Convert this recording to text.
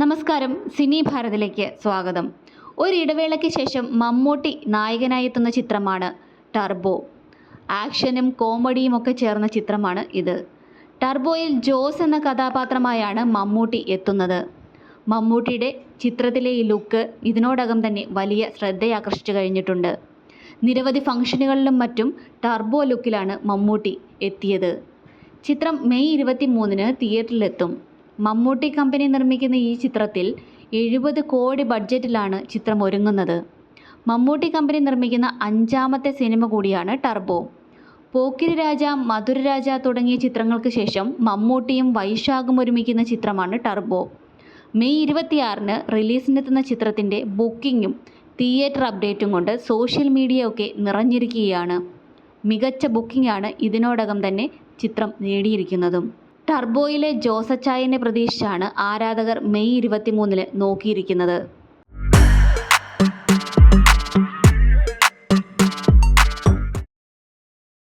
നമസ്കാരം സിനി ഭാരതിലേക്ക് സ്വാഗതം. ഒരു ഇടവേളയ്ക്ക് ശേഷം മമ്മൂട്ടി നായകനായി എത്തുന്ന ചിത്രമാണ് ടർബോ. ആക്ഷനും കോമഡിയും ഒക്കെ ചേർന്ന ചിത്രമാണ് ഇത്. ടർബോയിൽ ജോസ് എന്ന കഥാപാത്രമായാണ് മമ്മൂട്ടി എത്തുന്നത്. മമ്മൂട്ടിയുടെ ചിത്രത്തിലെ ഈ ലുക്ക് ഇതിനോടകം തന്നെ വലിയ ശ്രദ്ധയാകർഷിച്ചു കഴിഞ്ഞിട്ടുണ്ട്. നിരവധി ഫംഗ്ഷനുകളിലും മറ്റും ടർബോ ലുക്കിലാണ് മമ്മൂട്ടി എത്തിയത്. ചിത്രം മെയ് ഇരുപത്തി മൂന്നിന് തിയേറ്ററിലെത്തും. മമ്മൂട്ടി കമ്പനി നിർമ്മിക്കുന്ന ഈ ചിത്രത്തിൽ എഴുപത് കോടി ബഡ്ജറ്റിലാണ് ചിത്രം ഒരുങ്ങുന്നത്. മമ്മൂട്ടി കമ്പനി നിർമ്മിക്കുന്ന അഞ്ചാമത്തെ സിനിമ കൂടിയാണ് ടർബോ. പോക്കിരി രാജ മധുര രാജ തുടങ്ങിയ ചിത്രങ്ങൾക്ക് ശേഷം മമ്മൂട്ടിയും വൈശാഖും ഒരുമിക്കുന്ന ചിത്രമാണ് ടർബോ. മെയ് ഇരുപത്തിയാറിന് റിലീസിനെത്തുന്ന ചിത്രത്തിന്റെ ബുക്കിങ്ങും തിയേറ്റർ അപ്ഡേറ്റും കൊണ്ട് സോഷ്യൽ മീഡിയ ഒക്കെ നിറഞ്ഞിരിക്കുകയാണ്. മികച്ച ബുക്കിംഗാണ് ഇതിനോടകം തന്നെ ചിത്രം നേടിയിരിക്കുന്നതും. ടർബോയിലെ ജോസച്ചായനെ പ്രതീക്ഷിച്ചാണ് ആരാധകർ മെയ് ഇരുപത്തിമൂന്നിന് നോക്കിയിരിക്കുന്നത്.